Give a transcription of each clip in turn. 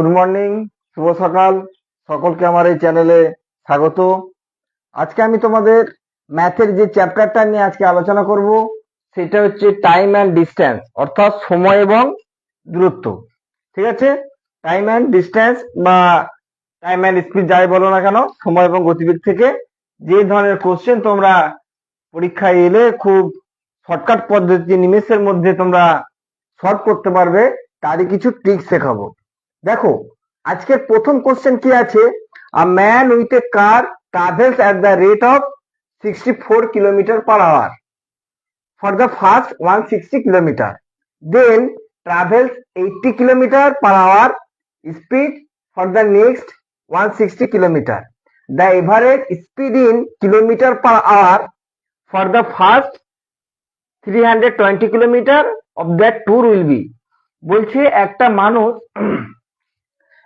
Good morning, শুভ সকাল। সকলকে আমার এই চ্যানেলে স্বাগত। আজকে আমি তোমাদের ম্যাথের যে চ্যাপ্টারটা নিয়ে আজকে আলোচনা করব, সেটা হচ্ছে টাইম অ্যান্ড ডিস্টেন্স অর্থাৎ সময় এবং দূরত্ব। ঠিক আছে? টাইম অ্যান্ড ডিস্টেন্স বা টাইম অ্যান্ড স্পিড যাই বলো না কেন, সময় এবং গতিবেগ থেকে যে ধরনের কোশ্চেন তোমরা পরীক্ষায় এলে খুব শর্টকাট পদ্ধতি নিমেষের মধ্যে তোমরা সলভ করতে পারবে, তারই কিছু ট্রিক শেখাবো। দেখো আজকে প্রথম কোশ্চেন কি আছে? A man with a car travels at the rate of sixty four kilometre per hour for the first one sixty kilometre then travels eighty kilometre per hour speed for the next one sixty kilometre the average speed in kilometre per hour for the first three hundred twenty kilometre of that tour will be বলছে একটা মানুষ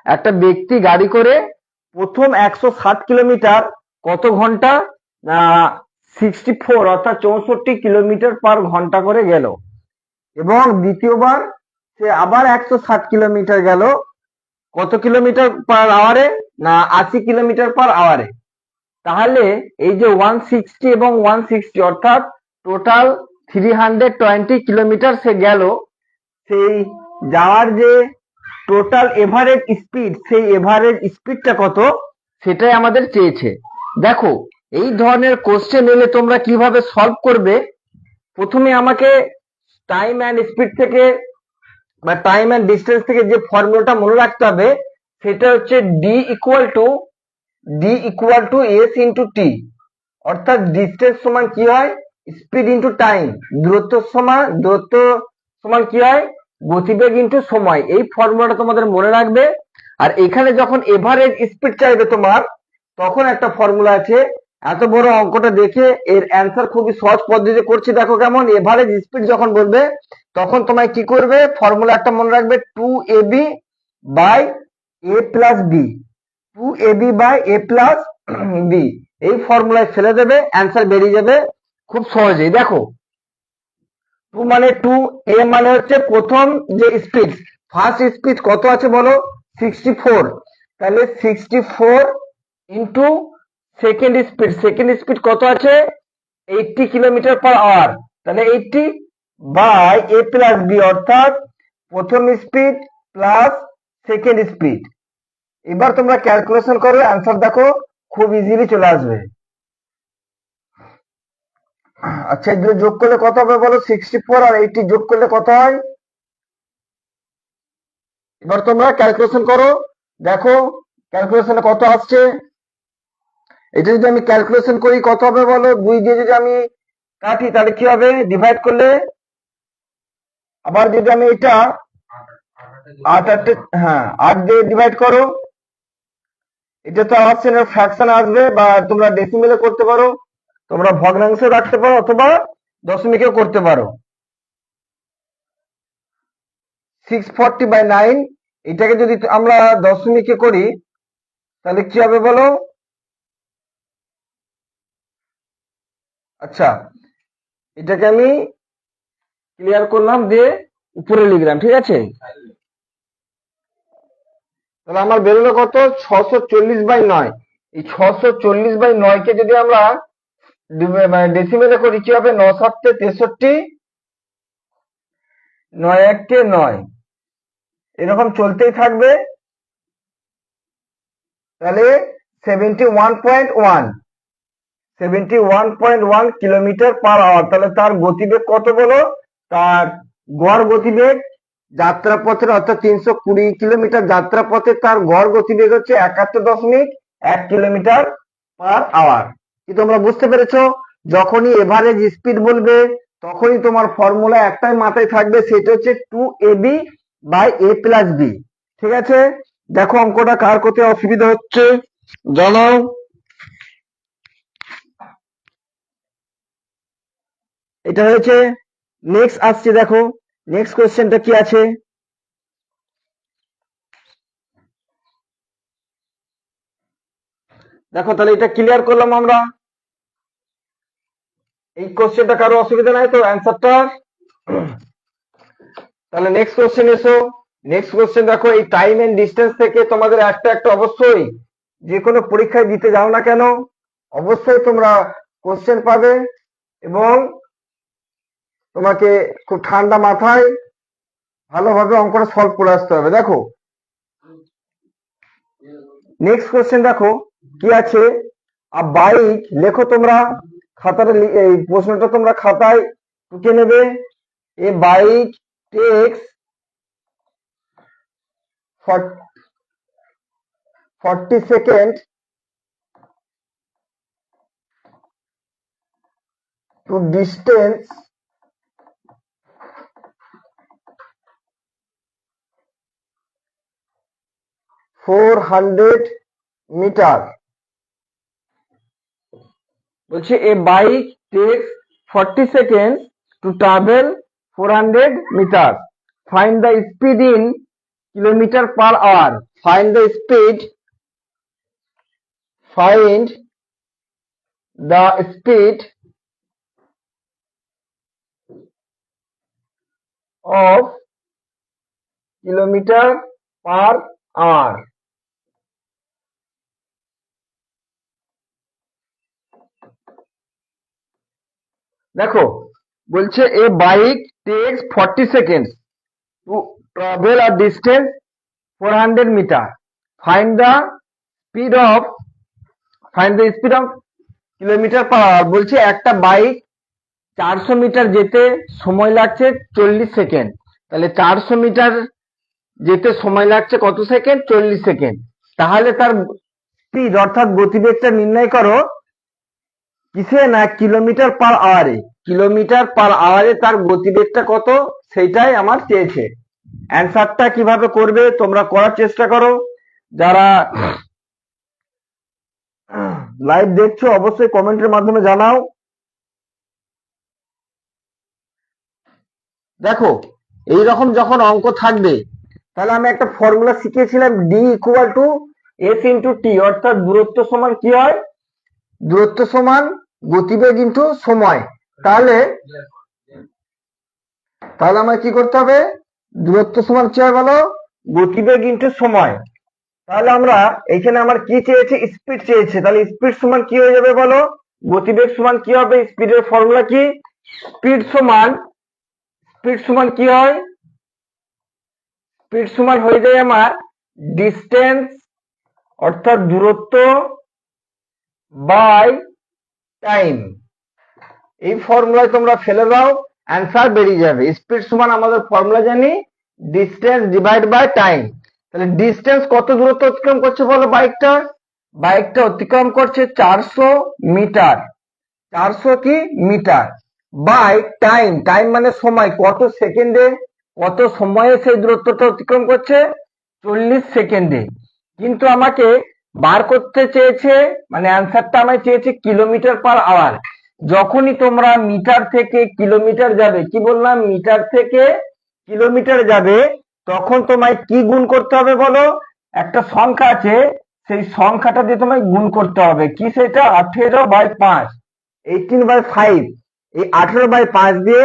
একটা ব্যক্তি গাড়ি করে প্রথম একশো ষাট কিলোমিটার কত ঘণ্টা? সিক্সটি ফোর অর্থাৎ চৌষট্টি কিলোমিটার পার ঘণ্টা করে গেল। এবং দ্বিতীয়বার সে আবার একশো ষাট কিলোমিটার গেল। কত কিলোমিটার পার আওয়ারে না, আশি কিলোমিটার পার আওয়ারে তাহলে এই যে ওয়ান সিক্সটি এবং ওয়ান সিক্সটি অর্থাৎ total three hundred twenty kilometre সে গেল। সেই যাওয়ার যে টোটাল এভারেজ স্পিড সেই এভারেজ স্পিডটা কত? সেটাই আমাদের চেয়েছে। দেখো, এই ধরনের কোশ্চেন এলে তোমরা কীভাবে সলভ করবে? প্রথমে আমাকে টাইম অ্যান্ড স্পিড থেকে বা টাইম অ্যান্ড ডিস্টেন্স থেকে যে ফর্মুলাটা মনে রাখতে হবে, সেটা হচ্ছে D equal to D equal to S into T অর্থাৎ ডিস্টেন্স সমান কি হয়? স্পিড ইন্টু টাইম দূরত্ব সমান দূরত্ব সমান কি হয়? গতিবেগ ইন্টু সময়। এই ফর্মুলাটা তোমাদের মনে রাখবে। আর এখানে যখন এভারেজ স্পিড চাইবে তোমার, তখন একটা ফর্মুলা আছে। এত বড় অঙ্কটা দেখে এর অ্যান্সার খুবই সহজ পদ্ধতিতে করছি। দেখো কেমন? এভারেজ স্পিড যখন বলবে, তখন তোমায় কি করবে? ফর্মুলা একটা মনে রাখবে two A B by A plus B two A B by A plus B এই ফর্মুলায় ফেলে দেবে অ্যান্সার বেরিয়ে যাবে। খুব সহজেই। দেখো টু মানে টু, এ মানে হচ্ছে প্রথম যে স্পিড ফার্স্ট স্পিড কত আছে বলো? সিক্সটি ফোর তাহলে sixty four into second speed second speed কত আছে? এইটটি কিলোমিটার পার আওয়ার তাহলে eighty by A plus B অর্থাৎ প্রথম স্পিড প্লাস সেকেন্ড স্পিড এবার তোমরা ক্যালকুলেশন করো অ্যান্সার দেখো, খুব ইজিলি চলে আসবে। আচ্ছা এগুলো যোগ করলে কত হবে বলো? সিক্সটি ফোর আর এইটি যোগ করলে কত হয়? এবার তোমরা ক্যালকুলেশন করো। দেখো ক্যালকুলেশনে কত আসছে? এটা যদি আমি ক্যালকুলেশন করি, কত হবে বলো? দুই দিয়ে যদি আমি কাটি, তাহলে কি হবে? ডিভাইড করলে? আবার যদি আমি এটা আট আটে হ্যাঁ আট দিয়ে ডিভাইড করো, এটা তো আসছে না ফ্র্যাকশন আসবে, বা তোমরা ডেসিমেলে করতে পারো। তোমরা ভগ্নাংশে রাখতে পারো অথবা দশমিকেও করতে পারো। সিক্স ফর্টি বাই নাইন এটাকে যদি আমরা দশমিকে করি, তাহলে কি হবে বলো? আচ্ছা এটাকে আমি ক্লিয়ার করলাম, দিয়ে উপরে লিখলাম, ঠিক আছে? তাহলে আমার বেরোলো কত? ছশো চল্লিশ বাই নয়। এই ছশো চল্লিশ বাই নয়কে যদি আমরা ডেসিমেলে করি, কি হবে? ন সাতটে তেষট্টি, নয় একটে নয়। এরকম চলতেই থাকবে। তাহলে seventy one point one seventy one point one kilometre per hour তাহলে তার গতিবেগ কত বলো? তার গড় গতিবেগ যাত্রাপথের, অর্থাৎ তিনশো কুড়ি কিলোমিটার যাত্রাপথে তার গড় গতিবেগ হচ্ছে একাত্তর দশমিক এক কিলোমিটার পার আওয়ার কি তোমরা বুঝতে পেরেছ? যখনই এভারেজ স্পিড বলবে, তখনই তোমার ফর্মুলা একটাই মাথায় থাকবে, সেটা হচ্ছে two A B by A plus B ঠিক আছে? দেখো অঙ্কটা কার করতে অসুবিধা হচ্ছে? জানাও। এটা হয়েছে নেক্সট আসছে দেখো। নেক্সট কোয়েশ্চেনটা কি আছে? দেখো, তাহলে এটা ক্লিয়ার করলাম আমরা। এই কোশ্চেনটা কারও অসুবিধা নাই তো? অ্যান্সারটা তাহলে নেক্সট কোশ্চেন এসো। নেক্সট কোশ্চেন দেখো, এই টাইম এন্ড ডিস্টেন্স থেকে তোমাদের একটা একটা অবশ্যই যে কোনো পরীক্ষায় দিতে যাও না কেন, অবশ্যই তোমরা কোশ্চেন পাবে এবং তোমাকে খুব ঠান্ডা মাথায় ভালোভাবে অঙ্কটা সলভ করে আসতে হবে। দেখো নেক্সট কোশ্চেন দেখো কি আছে? বাইক, লেখো তোমরা, খাতাটা লি- এই প্রশ্নটা তোমরা খাতায় টুকে নেবে? A bike, takes forty second to distance four hundred metre. বলছে a bike takes forty second to travel four hundred metre find the speed in kilometre per hour find the speed find the speed of kilometer per hour. দেখো, বলছে a bike takes forty seconds to travel R distance four hundred metre find the speed of find the speed of kilometre per hour বলছে একটা bike চারশো metre যেতে সময় লাগছে চল্লিশ second তাহলে চারশো মিটার যেতে সময় লাগছে কত সেকেন্ড চল্লিশ সেকেন্ড তাহলে তার স্পিড অর্থাৎ গতিবেগটা নির্ণয় করো কিসে না কিলোমিটার পার আওয়ারে কিলোমিটার পার আওয়ারে তার গতিবেগটা কত? সেইটাই আমার চেয়েছে। অ্যান্সারটা কীভাবে করবে তোমরা করার চেষ্টা করো। যারা লাইভ দেখছ, অবশ্যই কমেন্টের মাধ্যমে জানাও। দেখো এই রকম যখন অঙ্ক থাকবে, তাহলে আমি একটা formula শিখিয়েছিলাম D equal to S into T অর্থাৎ দূরত্ব সমান কি হয়? দূরত্ব সমান গতিবেগ ইন্টু সময়। তাহলে তাহলে আমার কি করতে হবে? দূরত্ব সমান হয় বলো গতিবেগ ইন্টু সময়। তাহলে আমরা এখানে আমার কি চেয়েছে? স্পিড চেয়েছে। তাহলে স্পিড সমান কি হয়ে যাবে বলো? গতিবেগ সমান কি হবে? স্পিডের ফর্মুলা কি? স্পিড সমান স্পিড সমান কি হয়? স্পিড সমান হয়ে যায় আমার ডিস্টেন্স অর্থাৎ দূরত্ব বাই টাইম এই ফর্মুলায় তোমরা ফেলে দাও অ্যান্সার বেরিয়ে যাবে। স্পিড সমান আমাদের ফর্মুলা জানি ডিস্টেন্স ডিভাইড বাই টাইম তাহলে ডিস্টেন্স কত দূরত্ব অতিক্রম করছে বলো বাইকটা বাইকটা অতিক্রম করছে চারশো মিটার চারশো কি? মিটার বাই টাইম টাইম মানে সময়। কত সেকেন্ডে কত সময়ে সেই দূরত্বটা অতিক্রম করছে? চল্লিশ সেকেন্ডে কিন্তু আমাকে বার করতে চেয়েছে মানে অ্যান্সারটা আমায় চেয়েছে কিলোমিটার পার আওয়ার যখনই তোমরা মিটার থেকে কিলোমিটার যাবে, কি বললাম? মিটার থেকে কিলোমিটার যাবে, তখন তোমায় কি গুণ করতে হবে বলো? একটা সংখ্যা আছে, সেই সংখ্যাটা দিয়ে তোমায় গুণ করতে হবে। কি সেটা? আঠেরো বাই পাঁচ। এইটিন বাই ফাইভ এই আঠেরো বাই পাঁচ দিয়ে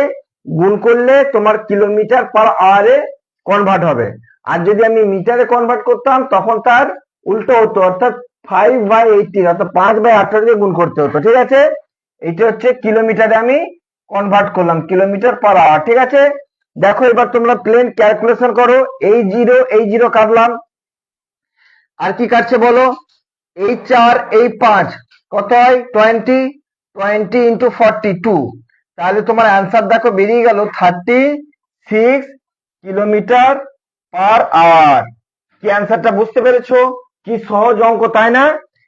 গুণ করলে তোমার কিলোমিটার পার আওয়ারে কনভার্ট হবে। আর যদি আমি মিটারে কনভার্ট করতাম, তখন তার উল্টো হতো, অর্থাৎ ফাইভ বাই এইটিন অর্থাৎ পাঁচ বাই আঠারো দিয়ে গুণ করতে হতো, ঠিক আছে? এটা হচ্ছে কিলোমিটারে আমি কনভার্ট করলাম কিলোমিটার পার আওয়ার ঠিক আছে? দেখো এবার তোমরা প্লেন ক্যালকুলেশন করো, এই জিরো এই জিরো কাটলাম। আর কি কাটছে বলো? এই চার, এই পাঁচ, কত হয়? Twenty twenty into forty two তাহলে তোমার অ্যান্সার দেখো বেরিয়ে গেল thirty six kilometre per hour কি অ্যান্সারটা বুঝতে পেরেছ? কি সহজ অঙ্ক তাই না?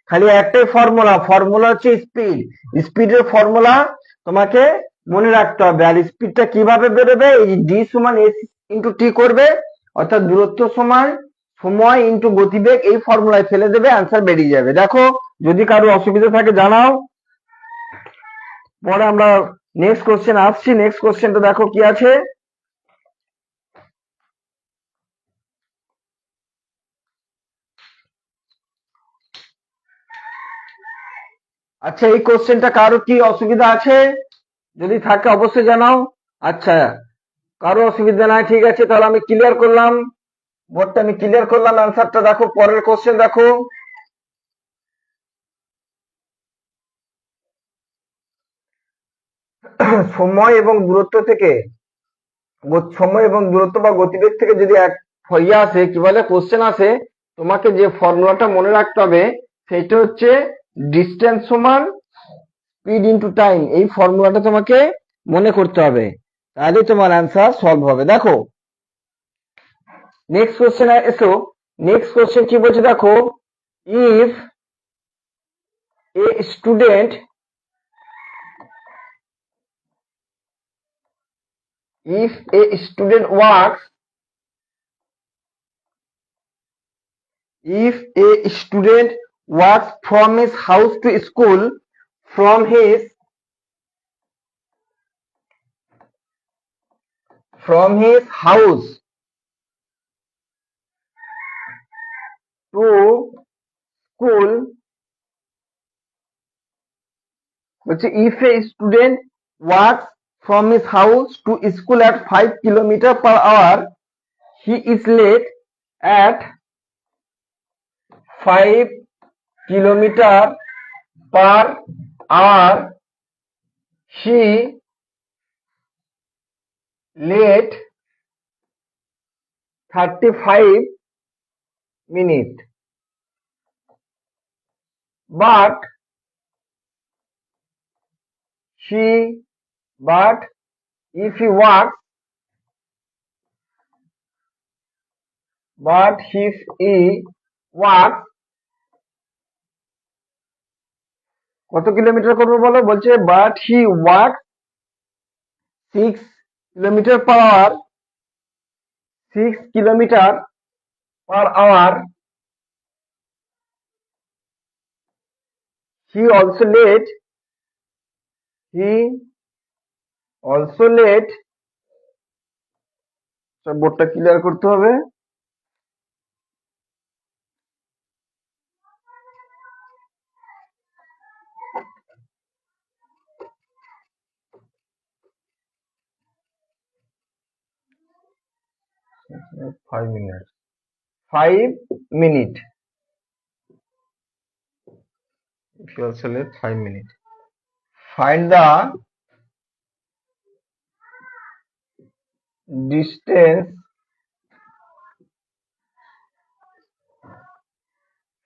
খালি একটাই ফর্মুলা ফর্মুলা হচ্ছে স্পিড স্পিডের ফর্মুলা তোমাকে মনে রাখতে হবে। আর স্পিডটা কীভাবে বেরোবে? এই ডি সমান এস ইন্টু টি করবে, অর্থাৎ দূরত্ব সমান সময় ইন্টু গতিবেগ, এই ফর্মুলায় ফেলে দেবে অ্যান্সার বেরিয়ে যাবে। দেখো, যদি কারও অসুবিধা থাকে জানাও। পরে আমরা নেক্সট কোশ্চেন আসছি। নেক্সট কোশ্চেনটা দেখো কি আছে? আচ্ছা এই কোশ্চেনটা কারও কি অসুবিধা আছে? যদি থাকে অবশ্যই জানাও। আচ্ছা কারও অসুবিধা নাই, ঠিক আছে, তাহলে আমি ক্লিয়ার করলাম। বোর্ডটা আমি ক্লিয়ার করলাম অ্যান্সারটা দেখো, পরের কোশ্চেন দেখো। সময় এবং দূরত্ব থেকে সময় এবং দূরত্ব বা গতিবেগ থেকে যদি এক ইয়ে আসে, কি বলে কোশ্চেন আসে, তোমাকে যে ফর্মুলাটা মনে রাখতে হবে, সেটা হচ্ছে ডিস্টেন্স সমান স্পিড ইনটু টাইম এই ফর্মুলাটা তোমাকে মনে করতে হবে। তাহলে তোমার অ্যান্সার সলভ হবে। দেখো নেক্সট কোশ্চেন এসো। নেক্সট কোশ্চেন কি বলছে দেখো? If a student if a student works, if a student walks from his house to school from his from his house to school বলছে if a student walks from his house to school at 5 kilometer per hour he is late at 5 kilometer per hour she late 35 minute but she but if he works but if he works কত কিলোমিটার করবে বলো? বলছে but he walk six kilometre per hour six kilometre per hour he also late he also late বোর্ডটা clear করতে হবে। Five minutes. Five minute. If you also left five minute. Find the distance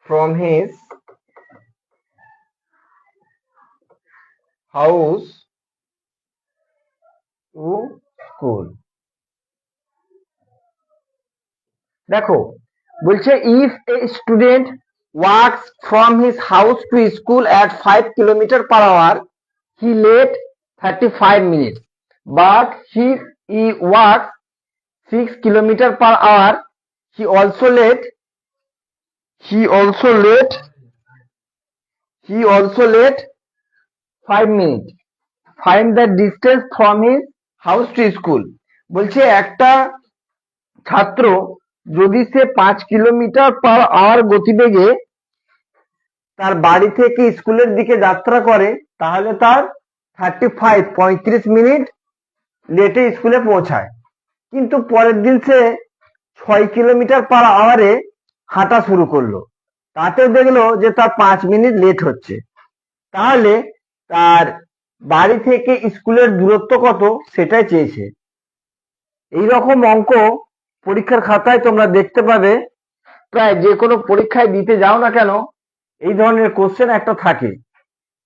from his house to school দেখো, বলছে if a student works from his house to school at five kilometre per hour he late thirty five minute but he uh works six kilometre per hour he also late he also late he also late five minute find the distance from his house to school বলছে একটা ছাত্র যদি সে পাঁচ kilometre per hour গতিবেগে তার বাড়ি থেকে স্কুলের দিকে যাত্রা করে, তাহলে তার থার্টি ফাইভ পঁয়ত্রিশ মিনিট লেটে স্কুলে পৌঁছায়। কিন্তু পরের দিন সে ছয় কিলোমিটার পার আওয়ারে হাঁটা শুরু করল। তাতেও দেখল যে তার পাঁচ মিনিট লেট হচ্ছে। তাহলে তার বাড়ি থেকে স্কুলের দূরত্ব কত সেটাই চেয়েছে। এই রকম অঙ্ক পরীক্ষার খাতায় তোমরা দেখতে পাবে, প্রায় যে কোনো পরীক্ষায় দিতে যাও না কেন, এই ধরনের কোশ্চেন একটা থাকে।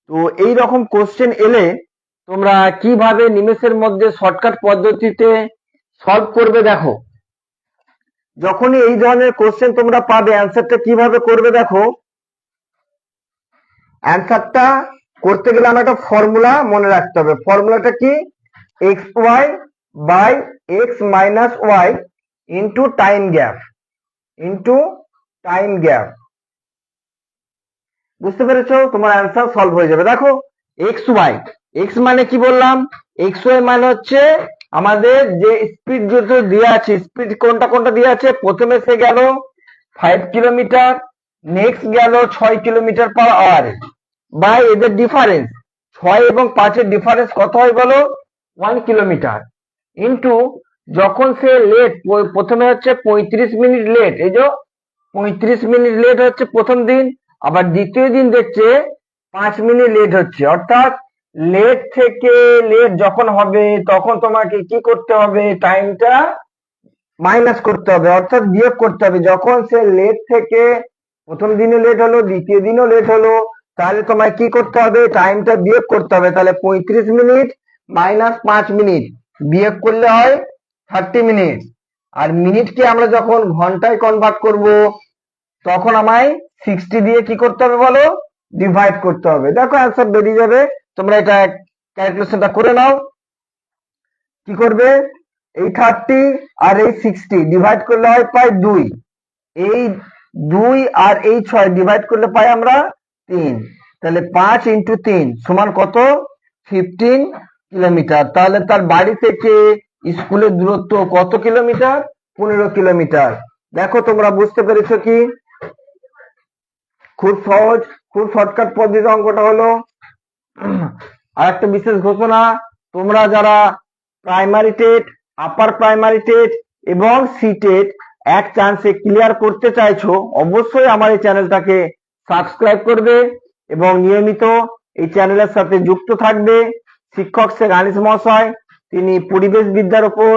তো এই রকম কোশ্চেন এলে তোমরা কীভাবে নিমেষের মধ্যে শর্টকাট পদ্ধতিতে সলভ করবে দেখো। যখনই এই ধরনের কোশ্চেন তোমরা পাবে অ্যান্সারটা কীভাবে করবে দেখো। অ্যান্সারটা করতে গেলে আমার একটা ফর্মুলা মনে রাখতে হবে। ফর্মুলাটা কি? X Y by X minus Y into time gap into time gap বুঝতে পেরেছ? তোমার অ্যান্সার সলভ হয়ে যাবে। দেখো এক্স ওয়াই এক্স মানে কি বললাম? এক্স ওয়াই মানে হচ্ছে আমাদের যে স্পিড যেটা দেওয়া আছে স্পিড কোনটা কোনটা দেওয়া আছে? প্রথমে সে গেল ফাইভ কিলোমিটার নেক্সট গেল ছয় কিলোমিটার পার আওয়ারে বা এদের ডিফারেন্স ছয় এবং পাঁচের ডিফারেন্স কত হয় বলো? ওয়ান কিলোমিটার ইন্টু যখন সে লেট প্রথমে হচ্ছে পঁয়ত্রিশ মিনিট লেট এই যে পঁয়ত্রিশ মিনিট লেট হচ্ছে প্রথম দিন, আবার দ্বিতীয় দিন দেখছে পাঁচ মিনিট লেট হচ্ছে। অর্থাৎ লেট থেকে লেট যখন হবে, তখন তোমাকে কি করতে হবে? টাইমটা মাইনাস করতে হবে, অর্থাৎ বিয়োগ করতে হবে। যখন সে লেট থেকে প্রথম দিনে লেট হলো, দ্বিতীয় দিনও লেট হলো, তাহলে তোমায় কি করতে হবে? টাইমটা বিয়োগ করতে হবে। তাহলে পঁয়ত্রিশ মিনিট মাইনাস পাঁচ মিনিট বিয়োগ করলে হয় থার্টি মিনিট আর মিনিটকে আমরা যখন ঘন্টায় কনভার্ট করব, তখন আমায় সিক্সটি দিয়ে কি করতে হবে বলো? ডিভাইড করতে হবে। দেখো অ্যান্সার বেরিয়ে যাবে। তোমরা এটা ক্যালকুলেশনটা করে নাও। কি করবে? এই থার্টি আর এই সিক্সটি ডিভাইড করলে হয় পাই দুই। এই দুই আর এই ছয় ডিভাইড করলে পাই আমরা তিন। তাহলে পাঁচ ইন্টু তিন সমান কত? ফিফটিন কিলোমিটার তাহলে তার বাড়ি থেকে স্কুলের দূরত্ব কত কিলোমিটার? পনেরো কিলোমিটার। দেখো, তোমরা বুঝতে পেরেছ কি? খুব সহজ, খুব শর্টকাট পদ্ধতি অঙ্কটা হলো। আর একটা বিশেষ ঘোষণা, তোমরা যারা primary TET upper primary TET এবং সি টেট এক চান্সে ক্লিয়ার করতে চাইছো, অবশ্যই আমার এই চ্যানেলটাকে সাবস্ক্রাইব করবে এবং নিয়মিত এই চ্যানেলের সাথে যুক্ত থাকবে। শিক্ষক শেখ আনিস মহাশয় তিনি পরিবেশ বিদ্যার উপর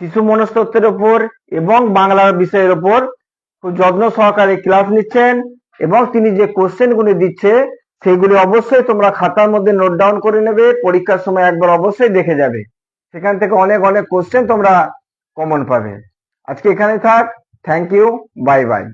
শিশু মনস্তত্ত্বের উপর এবং বাংলার বিষয়ের উপর খুব যত্ন সহকারে ক্লাস নিচ্ছেন এবং তিনি যে কোশ্চেন গুলি দিচ্ছে সেগুলি অবশ্যই তোমরা খাতার মধ্যে নোট ডাউন করে নেবে, পরীক্ষার সময় একবার অবশ্যই দেখে যাবে। সেখান থেকে অনেক অনেক কোশ্চেন তোমরা কমন পাবে। আজকে এখানে থাক। Thank you bye bye